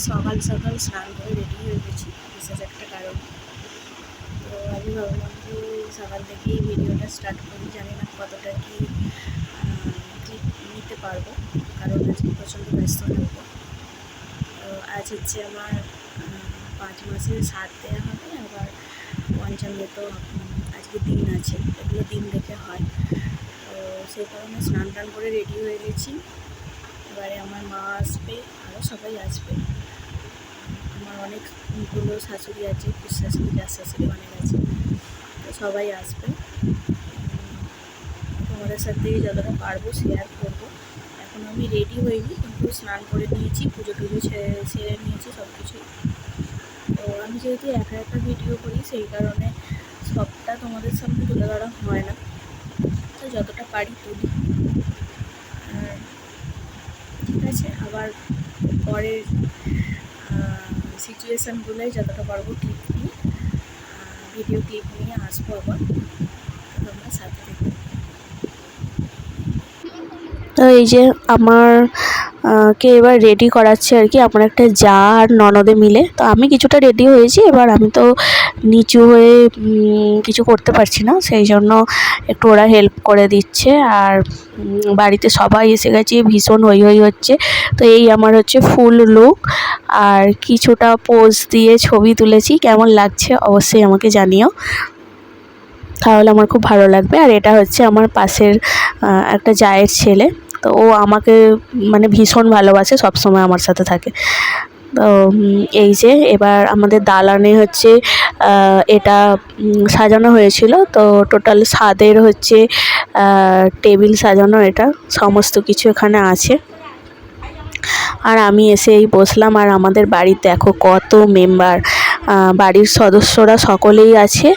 সকাল সকাল স্নান করে রেডি হয়ে গেছি বিশেষ একটা কারণ। তো আমি ভাবলাম যে সকাল থেকেই ভিডিওটা স্টার্ট করি জানি না কতটা কি ক্লিপ নিতে পারব কারণ আজকে প্রচণ্ড ব্যস্ত থাকব তো আজ হচ্ছে আমার পাঁচ মাসের সাত দেওয়া হবে আবার পঞ্চামৃত উম, আজকে দিন আছে এগুলো দিন দেখে হয়। তো সেই কারণে স্নান টান করে রেডি হয়ে গেছি। এবারে আমার মা আসবে আরও সবাই আসবে। আমার অনেক অনেকগুলো শাশুড়ি আছে শাশুড়ি যার শাশুড়ি অনেক আছে। তো সবাই আসবে। তোমাদের সাথে যতটা পারব শেয়ার করব। এখন আমি রেডি হইনি, কিন্তু স্নান করে নিয়েছি, পুজো টুজো সেরে নিয়েছি সব কিছুই তো আমি যেহেতু একা একা ভিডিও করি, সেই কারণে সবটা তোমাদের সামনে তুলে ধরা হয় না। তো যতটা পারি তুলি। আর ঠিক আছে, আবার পরের সিচুয়েশানগুলোই যতটা পারব ক্লিপ নিয়ে ভিডিও ক্লিপ নিয়ে আসব আবার। তোমরা সাথে তো এই যে আমার কে এবার রেডি করাচ্ছে আর কি, আমার একটা যা আর ননদে মিলে। তো আমি কিছুটা রেডি হয়েছি, এবার আমি তো নিচু হয়ে কিছু করতে পারছি না, সেই জন্য একটু ওরা হেল্প করে দিচ্ছে। আর বাড়িতে সবাই এসে গেছে, ভীষণ হই হই হচ্ছে। তো এই আমার হচ্ছে ফুল লুক আর কিছুটা পোজ দিয়ে ছবি তুলেছি, কেমন লাগছে অবশ্যই আমাকে জানিও। তাহলে আমার খুব ভালো লাগবে। আর এটা হচ্ছে আমার পাশের একটা জায়ের ছেলে। তো ও আমাকে মানে ভীষণ ভালোবাসে, সবসময় আমার সাথে থাকে। তো এই যে এবার আমাদের দালানে হচ্ছে এটা সাজানো হয়েছিল। তো টোটাল সাদের হচ্ছে টেবিল সাজানো এটা, সমস্ত কিছু এখানে আছে। আর আমি এসে এই বসলাম, আর আমাদের বাড়িতে দেখো কত মেম্বার বাড়ির সদস্যরা সকলেই আছে।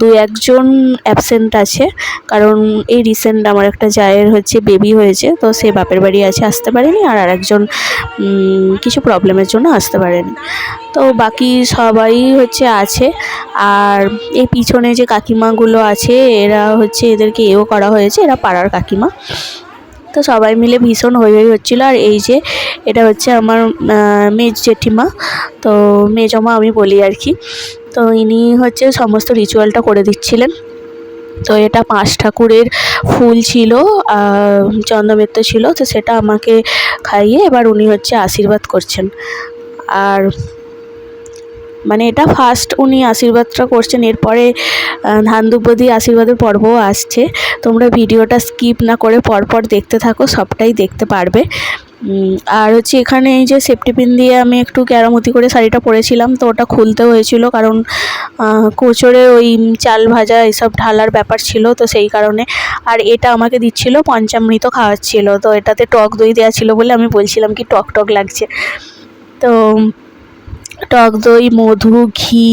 দু একজন অ্যাবসেন্ট আছে। কারণ এই রিসেন্ট আমার একটা জায়ের হচ্ছে বেবি হয়েছে, তো সে বাপের বাড়ি আছে, আসতে পারেনি। আর আরেকজন কিছু প্রবলেমের জন্য আসতে পারেনি। তো বাকি সবাই হচ্ছে আছে। আর এই পিছনে যে কাকিমাগুলো আছে, এরা হচ্ছে এদেরকে এও করা হয়েছে, এরা পাড়ার কাকিমা। তো সবাই মিলে ভীষণ হই হই হচ্ছিল। আর এই যে, এটা হচ্ছে আমার মেজ জেঠিমা। তো মেজমা আমি বলি আর কি। তো ইনি হচ্ছে সমস্ত রিচুয়ালটা করে দিচ্ছিলেন। তো এটা পাঁচ ঠাকুরের ফুল ছিল চন্দ্রমিত্র ছিল, তো সেটা আমাকে খাইয়ে এবার উনি হচ্ছে আশীর্বাদ করছেন। আর মানে এটা ফার্স্ট উনি আশীর্বাদটা করছেন, এরপরে ধান আশীর্বাদের পর্বও আসছে। তোমরা ভিডিওটা স্কিপ না করে পরপর দেখতে থাকো, সবটাই দেখতে পারবে। আর হচ্ছে এখানে এই যে সেফটি পিন দিয়ে আমি একটু কেরামতি করে শাড়িটা পরেছিলাম, তো ওটা খুলতে হয়েছিল কারণ কোচরে ওই চাল ভাজা এসব ঢালার ব্যাপার ছিল, তো সেই কারণে। আর এটা আমাকে দিচ্ছিল, পঞ্চামৃত খাওয়াচ্ছিল, তো এটাতে টক দই দেওয়া ছিল বলে আমি বলছিলাম কি টক টক লাগছে। তো, টক দই, মধু, ঘি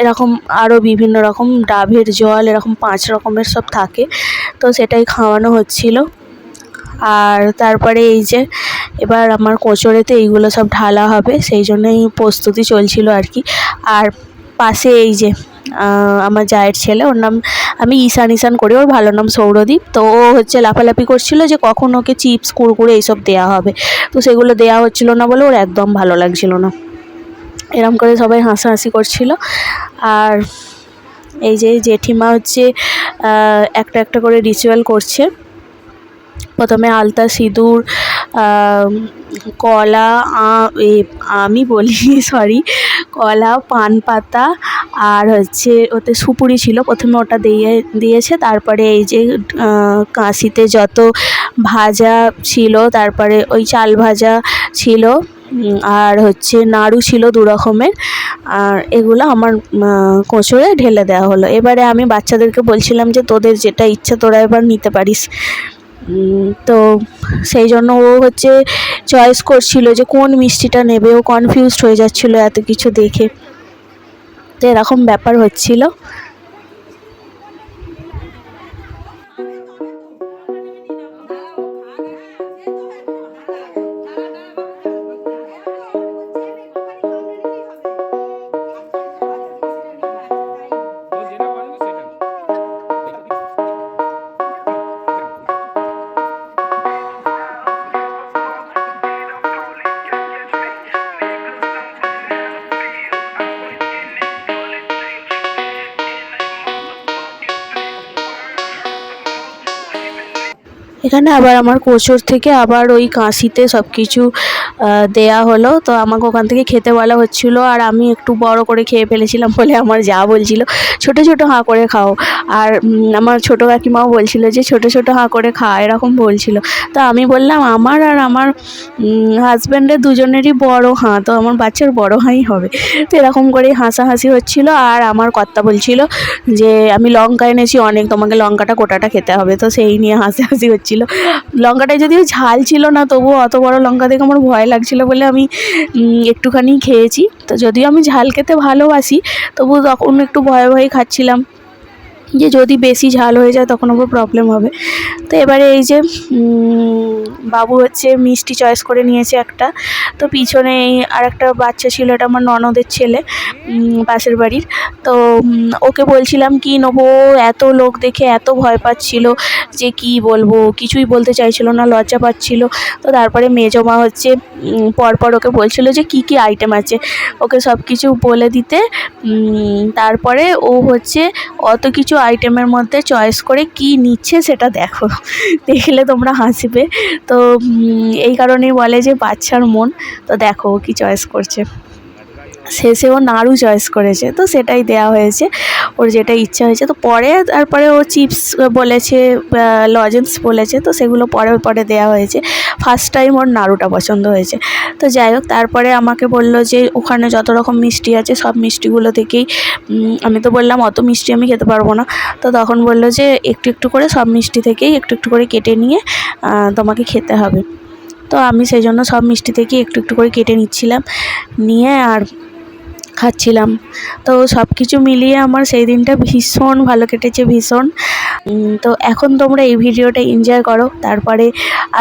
এরকম আরও বিভিন্ন রকম ডাবের জল, এরকম পাঁচ রকমের সব থাকে, তো সেটাই খাওয়ানো হচ্ছিল। আর তারপরে এই যে এবার আমার কোচরেতে এইগুলো সব ঢালা হবে, সেই জন্যই প্রস্তুতি চলছিল আর কি। আর পাশে এই যে আমার জায়ের ছেলে, ওর নাম আমি ঈশান ঈশান করি, ওর ভালো নাম সৌরদীপ। তো ও হচ্ছে লাফালাফি করছিল যে কখন ওকে চিপস, কুড়কুড়ে এইসব দেওয়া হবে। তো সেগুলো দেওয়া হচ্ছিল না বলে ওর একদম ভালো লাগছিল না। এরম করে সবাই হাসাহাসি করছিল। আর এই যে জেঠিমা হচ্ছে একটা একটা করে রিচুয়াল করছে। প্রথমে আলতা, সিঁদুর কলা আমি বলি সরি কলা, পান পাতা আর হচ্ছে ওতে সুপুরি ছিল। প্রথমে ওটা দিয়ে, দিয়েছে, তারপরে এই যে কাঁশিতে যত ভাজা ছিল, তারপরে ওই চাল ভাজা ছিল আর হচ্ছে নাড়ু ছিল দু রকমের। আর এগুলো আমার কোঁচড়ে ঢেলে দেওয়া হলো। এবারে আমি বাচ্চাদেরকে বলছিলাম যে, তোদের যেটা ইচ্ছা, তোরা এবার নিতে পারিস। তো সেই জন্য ও হচ্ছে চয়েস করছিল যে কোন মিষ্টিটা নেবে। ও কনফিউজড হয়ে যাচ্ছিল এত কিছু দেখে। তো এরকম ব্যাপার হচ্ছিল। এখানে আবার আমার কোচর থেকে আবার ওই কাশিতে সব কিছু দেয়া হলো। তো আমাকে ওখান থেকে খেতে বলা হচ্ছিল আর আমি একটু বড় করে খেয়ে ফেলেছিলাম বলে আমার যা বলছিল, ছোট ছোট হাঁ করে খাও। আর আমার ছোটো কাকিমাও বলছিল যে ছোট ছোট হাঁ করে খা, এরকম বলছিল। তো আমি বললাম, আমার আর আমার হাজব্যান্ডের দুজনেরই বড় হাঁ, তো আমার বাচ্চার বড় হাঁই হবে। তো এরকম করেই হাসাহাসি হচ্ছিল আর আমার কর্তা বলছিল যে, আমি লঙ্কা এনেছি অনেক, তোমাকে লঙ্কাটা কোটাটা খেতে হবে। তো সেই নিয়ে হাসাহাসি হচ্ছিল। লঙ্কাটায় যদিও ঝাল ছিল না, তবুও অত বড় লঙ্কা দেখে আমার ভয় লাগছিল বলে আমি একটুখানি খেয়েছি। তো যদিও আমি ঝাল খেতে ভালোবাসি তবু তখন একটু ভয়ে ভয়ে খাচ্ছিলাম। যে যদি বেশি ঝাল হয়ে যায় তখন আবার প্রবলেম হবে। তো এবারে এই যে বাবু হচ্ছে মিষ্টি চয়েস করে নিয়েছে একটা। তো পিছনে আর একটা বাচ্চা ছিল, এটা আমার ননদের ছেলে পাশের বাড়ির। তো ওকে বলছিলাম, কি নেব? এত লোক দেখে এত ভয় পাচ্ছিল যে কি বলব? কিছুই বলতে চাইছিল না, লজ্জা পাচ্ছিল। তো তারপরে মেজো মা হচ্ছে পরপর ওকে বলছিল যে কি কি আইটেম আছে। ওকে সব কিছু বলে দিতে তারপরে ও হচ্ছে অত কিছু আইটেমের মধ্যে চয়েস করে কি নিচ্ছে সেটা দেখো। দেখলে তোমরা হাসবে। তো এই কারণেই বলে যে বাচ্চার মন। তো দেখো ও কি চয়েস করছে। শেষে ও নাড়ু চয়েস করেছে। তো সেটাই দেওয়া হয়েছে। ওর যেটা ইচ্ছা হয়েছে। তো পরে তারপরে ও চিপস বলেছে লজেন্স বলেছে, তো সেগুলো পরে পরে দেওয়া হয়েছে। ফার্স্ট টাইম ওর নাড়ুটা পছন্দ হয়েছে। তো যাই হোক, তারপরে আমাকে বলল যে, ওখানে যত রকম মিষ্টি আছে, সব মিষ্টিগুলো থেকেই আমি তো বললাম, অত মিষ্টি আমি খেতে পারব না। তো তখন বলল যে, একটু একটু করে সব মিষ্টি থেকেই, একটু একটু করে কেটে নিয়ে তোমাকে খেতে হবে। তো আমি সেই জন্য সব মিষ্টি থেকে একটু একটু করে কেটে নিচ্ছিলাম। নিয়ে আর খাচ্ছিলাম। তো সব কিছু মিলিয়ে আমার সেই দিনটা ভীষণ ভালো কেটেছে ভীষণ। তো এখন তোমরা এই ভিডিওটা এনজয় করো। তারপরে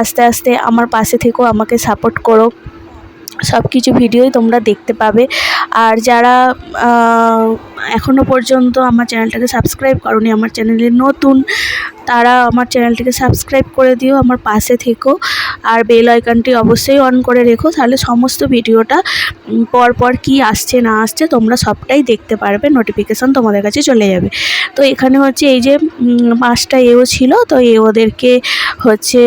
আস্তে আস্তে আমার পাশে থেকেও আমাকে সাপোর্ট করো। সব কিছু ভিডিওই তোমরা দেখতে পাবে। আর যারা আহ, এখনও পর্যন্ত আমার চ্যানেলটাকে সাবস্ক্রাইব করনি আমার চ্যানেলে নতুন তারা আমার চ্যানেলটিকে সাবস্ক্রাইব করে দিও। আমার পাশে থেকো। আর বেল আইকনটি অবশ্যই অন করে রেখো তাহলে সমস্ত ভিডিওটা উম, পর পর কী আসছে না আসছে তোমরা সবটাই দেখতে পারবে নোটিফিকেশান তোমাদের কাছে চলে যাবে। তো এখানে হচ্ছে এই যে পাঁচটা এও ছিল তো এ ওদেরকে হচ্ছে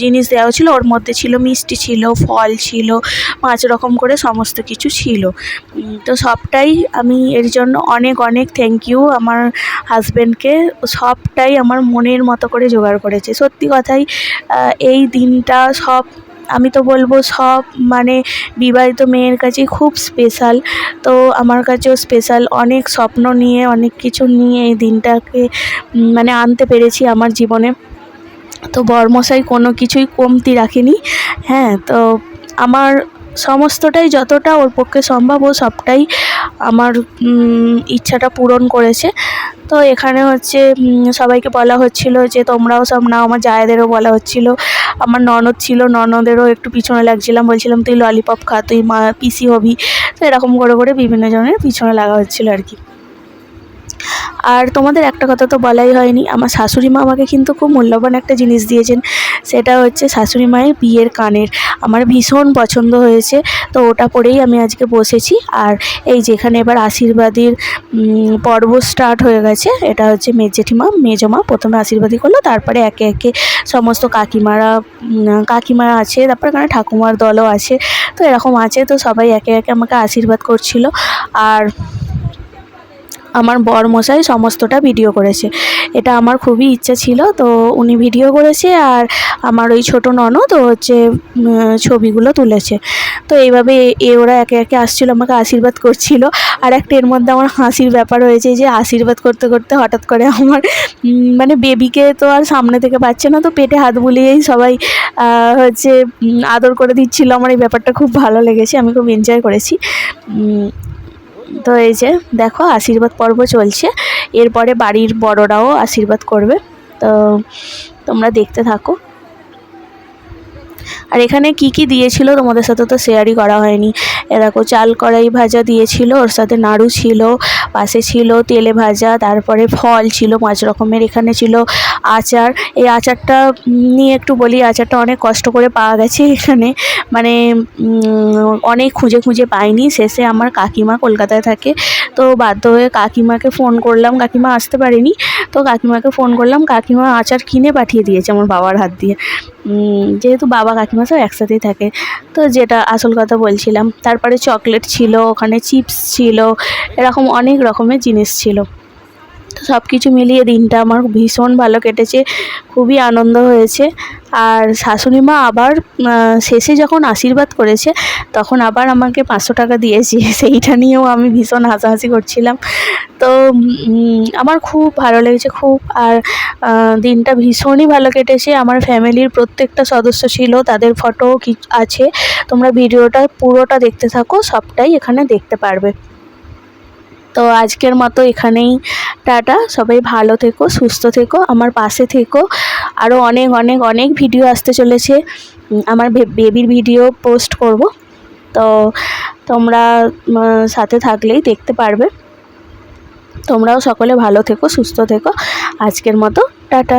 জিনিস দেওয়া ছিল ওর মধ্যে ছিল মিষ্টি ছিল ফল ছিল পাঁচ রকম করে সমস্ত কিছু ছিল। তো সবটাই আমি এর জন্য অনেক অনেক থ্যাংক ইউ আমার হাজব্যান্ডকে সবটাই আমার মনের মতো করে জোগাড় করেছে। সত্যি কথাই এই দিনটা সব, আমি তো বলব সব মানে বিবাহিত মেয়ের কাছে খুব স্পেশাল তো আমার কাছেও স্পেশাল অনেক স্বপ্ন নিয়ে, অনেক কিছু নিয়ে এই দিনটাকে মানে আনতে পেরেছি আমার জীবনে। তো বরমশাই কোনো কিছুই কমতি রাখেনি। হ্যাঁ তো আমার সমস্তটাই যতটা ওর পক্ষে সম্ভব ও সবটাই আমার ইচ্ছাটা পূরণ করেছে। তো এখানে হচ্ছে সবাইকে বলা হচ্ছিল যে তোমরাও সব নাও, আমার জায়েদেরও বলা হচ্ছিল। আমার ননদ ছিল, ননদেরও একটু পিছনে লাগছিলাম, বলছিলাম, তুই ললিপপ খা, তুই মা, পিসি হবি। তো এরকম করে করে বিভিন্ন জনের পিছনে লাগা হচ্ছিল আর কি। আর তোমাদের একটা কথা তো বলাই হয়নি, আমার শাশুড়ি মা আমাকে কিন্তু খুব মূল্যবান একটা জিনিস দিয়েছেন, সেটা হচ্ছে শাশুড়ি মায়ের বিয়ের কানের, আমার ভীষণ পছন্দ হয়েছে, তো ওটা পরেই আমি আজকে বসেছি, আর এই যেখানে এবার আশীর্বাদীর পর্ব স্টার্ট হয়ে গেছে, এটা হচ্ছে মেজ জেঠিমা মেজমা প্রথমে আশীর্বাদী করল, তারপরে একে একে সমস্ত কাকিমারা কাকিমারা আছে, তারপরে এখানে ঠাকুমার দলও আছে, তো এরকম আছে, তো সবাই একে একে আমাকে আশীর্বাদ করছিল, আর আমার বর মশাই সমস্তটা ভিডিও করেছে। এটা আমার খুবই ইচ্ছা ছিল, তো উনি ভিডিও করেছে আর আমার ওই ছোটো ননদ হচ্ছে ছবিগুলো তুলেছে। তো এইভাবে এ- ওরা একে একে আসছিল, আমাকে আশীর্বাদ করছিল। আর একটা এর মধ্যে আমার হাসির ব্যাপার হয়েছে যে, আশীর্বাদ করতে করতে হঠাৎ করে আমার মানে বেবিকে তো আর সামনে থেকে পাচ্ছে না, তো পেটে হাত বুলিয়েই সবাই হচ্ছে আদর করে দিচ্ছিল। আমার এই ব্যাপারটা খুব ভালো লেগেছে, আমি খুব এনজয় করেছি। তো এই যে দেখো, আশীর্বাদ পর্ব চলছে। এরপরে বাড়ির বড়রাও আশীর্বাদ করবে। তো তোমরা দেখতে থাকো। আর এখানে কি কি দিয়েছিল তোমাদের সাথে তো শেয়ারই করা হয়নি। এ দেখো, চাল কড়াই ভাজা দিয়েছিল, ওর সাথে নাড়ু ছিল, পাশে ছিল তেলে ভাজা, তারপরে ফল ছিল, পাঁচ রকমের এখানে ছিল আচার। এই আচারটা নিয়ে একটু বলি, আচারটা অনেক কষ্ট করে পাওয়া গেছে এখানে। মানে অনেক খুঁজে খুঁজে পাইনি। শেষে আমার কাকিমা কলকাতায় থাকে। তো বাধ্য হয়ে কাকিমাকে ফোন করলাম। কাকিমা আসতে পারেনি। তো কাকিমাকে ফোন করলাম। কাকিমা আচার কিনে পাঠিয়ে দিয়েছে আমার বাবার হাত দিয়ে। যেহেতু বাবা কাকিমা সব একসাথেই থাকে। তো যেটা আসল কথা বলছিলাম। তারপরে চকলেট ছিল, ওখানে চিপস ছিল, এরকম অনেক রকমের জিনিস ছিল। তো সব কিছু মিলিয়ে দিনটা আমার ভীষণ ভালো কেটেছে, খুবই আনন্দ হয়েছে। আর শাশুড়ি মা আবার শেষে যখন আশীর্বাদ করেছে, তখন আবার আমাকে পাঁচশো টাকা দিয়েছে। সেইটা নিয়েও আমি ভীষণ হাসাহাসি করছিলাম। তো আমার খুব ভালো লেগেছে খুব। আর দিনটা ভীষণই ভালো কেটেছে। আমার ফ্যামিলির প্রত্যেকটা সদস্য ছিল, তাদের ফটোও কি আছে, তোমরা ভিডিওটা পুরোটা দেখতে থাকো, সবটাই এখানে দেখতে পারবে। তো আজকের মতো এখানেই। টাটা, সবাই ভালো থেকো, সুস্থ থেকো, আমার পাশে থেকো। আরও অনেক অনেক অনেক ভিডিও আসতে চলেছে। আমার বেবির ভিডিও পোস্ট করব। তো তোমরা সাথে থাকলেই দেখতে পারবে। তোমরাও সকলে ভালো থেকো, সুস্থ থেকো। আজকের মতো, টাটা।